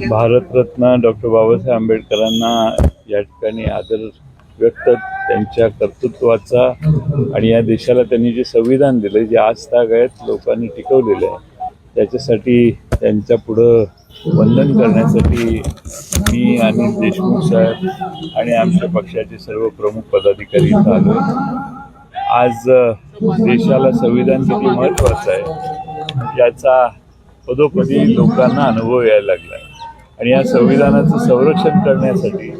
Bharat Ratna doctor Babasaheb आंबेडकरांना या ठिकाणी आदर व्यक्त त्यांच्या कर्तृत्वाचा आणि या देशाला त्यांनी जे संविधान दिलं जे आज तागायत लोकांनी टिकवलेलं आहे त्याच्यासाठी त्यांच्या पुढं वंदन करण्यासाठी मी आणि देशमुख साहेब आणि आमच्या पक्षाचे सर्व प्रमुख पदाधिकारी इथं आलो आज देशाला संविधान किती महत्त्वाचं आहे याचा पदोपदी लोकांना अनुभव यायला लागला आहे. आणि या संविधानाचं संरक्षण करण्यासाठी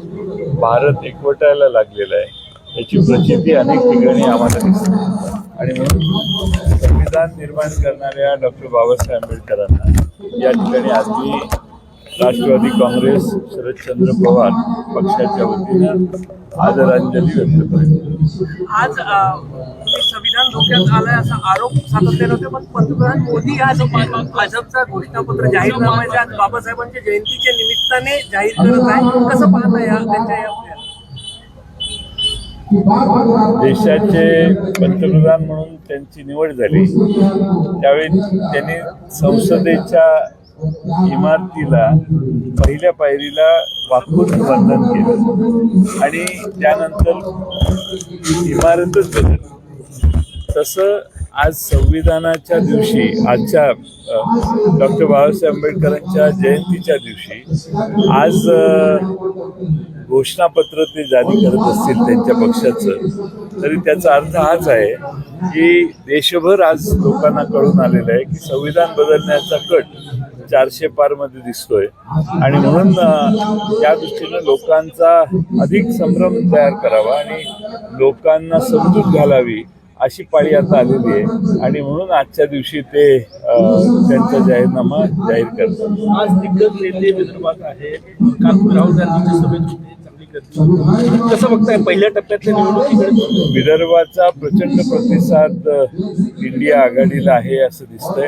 भारत एकवटायला लागलेला आहे. याची प्रचिती अनेक ठिकाणी आम्हाला दिसते. आणि म्हणून संविधान निर्माण करणाऱ्या डॉक्टर बाबासाहेब आंबेडकरांना या ठिकाणी आज राष्ट्रवादी काँग्रेस शरदचंद्र पवार पक्षाच्या वतीनं आदरांजली व्यक्त करतो. आज संविधान धोक्यात आलंय असा आरोप सातत्याने होते पण पंतप्रधान मोदी आज भाजपचा घोषणापत्र जाहीरनामा आहे, आज बाबासाहेबांच्या जयंतीच्या निमित्ताने जाहीर करत आहे. कसं पाहता या त्यांच्या या देशाचे पंतप्रधान म्हणून त्यांची निवड झाली. त्यावेळी त्यांनी संसदेच्या इमारतीला पहिल्या पायरीला वाकून बंधन केलं. आणि त्यानंतर इमारतच बदल तसं आज संविधानाच्या दिवशी आजच्या डॉक्टर बाबासाहेब आंबेडकरांच्या जयंतीच्या दिवशी आज घोषणापत्र ते जारी करत असतील त्यांच्या पक्षाचं. तरी त्याचा अर्थ हाच आहे की देशभर आज लोकांना कळून आलेलं आहे की संविधान बदलण्याचा कट चारशे पारमध्ये दिसतोय. आणि म्हणून त्या दृष्टीनं लोकांचा अधिक संभ्रम तयार करावा आणि लोकांना समजूत घालावी अशी पाळी आता आलेली आहे. आणि म्हणून आजच्या दिवशी ते त्यांचा जाहीरनामा जाहीर करतात. आज दिग्गज नेते विदर्भात आहे. काल राहुल गांधीच्या सभेत कसं बघताय? पहिल्या टप्प्यातल्या निवडणुकीकडे? विदर्भाचा प्रचंड प्रतिसाद इंडिया आघाडीला आहे असं दिसतंय.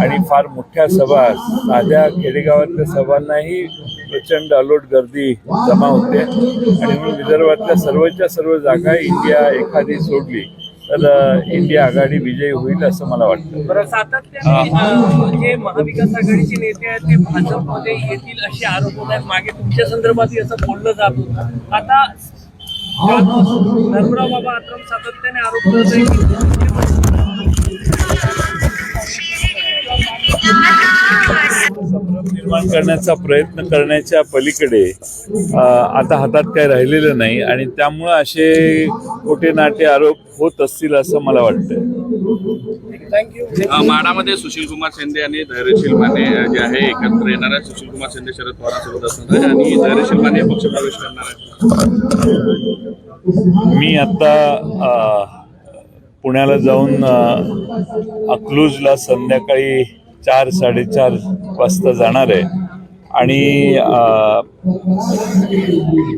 आणि फार मोठ्या सभा साध्या खेडेगावातल्या सभांनाही प्रचंड अलोट गर्दी जमा होते. आणि म्हणून विदर्भातल्या सर्वच्या सर्व जागा इंडिया एखादी सोडली तर अ, इंडिया आघाडी विजयी होईल असं मला वाटतं. बरं सातत्याने जे महाविकास आघाडीचे नेते आहेत ते भाजपमध्ये येतील असे आरोप होत आहेत. मागे तुमच्या संदर्भातही असं बोललं जात होतं. आता धर्मराव बाबा आत्रम सातत्याने आरोप करत आहे की निर्माण करण्याचा प्रयत्न करण्याच्या पलीकडे आता हातात काही राहिलेलं नाही आणि त्यामुळं असे खोटे नाटे आरोप होत असतील असं मला वाटतं थँक्यू अ, माढामध्ये सुशील कुमार शिंदे आणि धैर्यशील माने जे आहे एकत्र येणार आहेत सुशील कुमार शिंदे शरद पवारांसोबत असणार आहे आणि धैर्यशील माने पक्षप्रवेश करणार आहेत. मी आता पुण्याला जाऊन अकलूजला संध्याकाळी चार साडेचार वाजता जाणार आहे. आणि अ,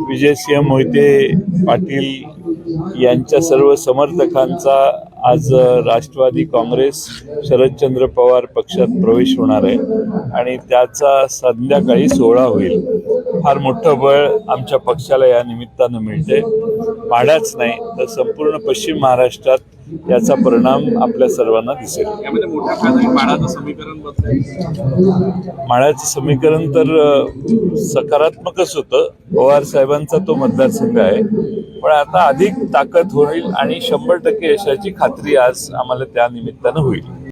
विजयसिंह मोहिते पाटील यांच्या सर्व समर्थकांचा आज राष्ट्रवादी काँग्रेस शरदचंद्र पवार पक्षात प्रवेश होणार आहे आणि त्याचा संध्याकाळी सोहळा होईल. फार मोठं बळ आमच्या पक्षाला या निमित्तानं मिळते माढाच नाही तर संपूर्ण पश्चिम महाराष्ट्रात याचा परिणाम आपल्या सर्वांना दिसेल. माळ्याचं समीकरण तर सकारात्मकच होतं. पवार साहेबांचा तो मतदारसंघ आहे. पण आता अधिक ताकद होईल आणि शंभर टक्के यशाची खात्री आज आम्हाला त्या निमित्तानं होईल.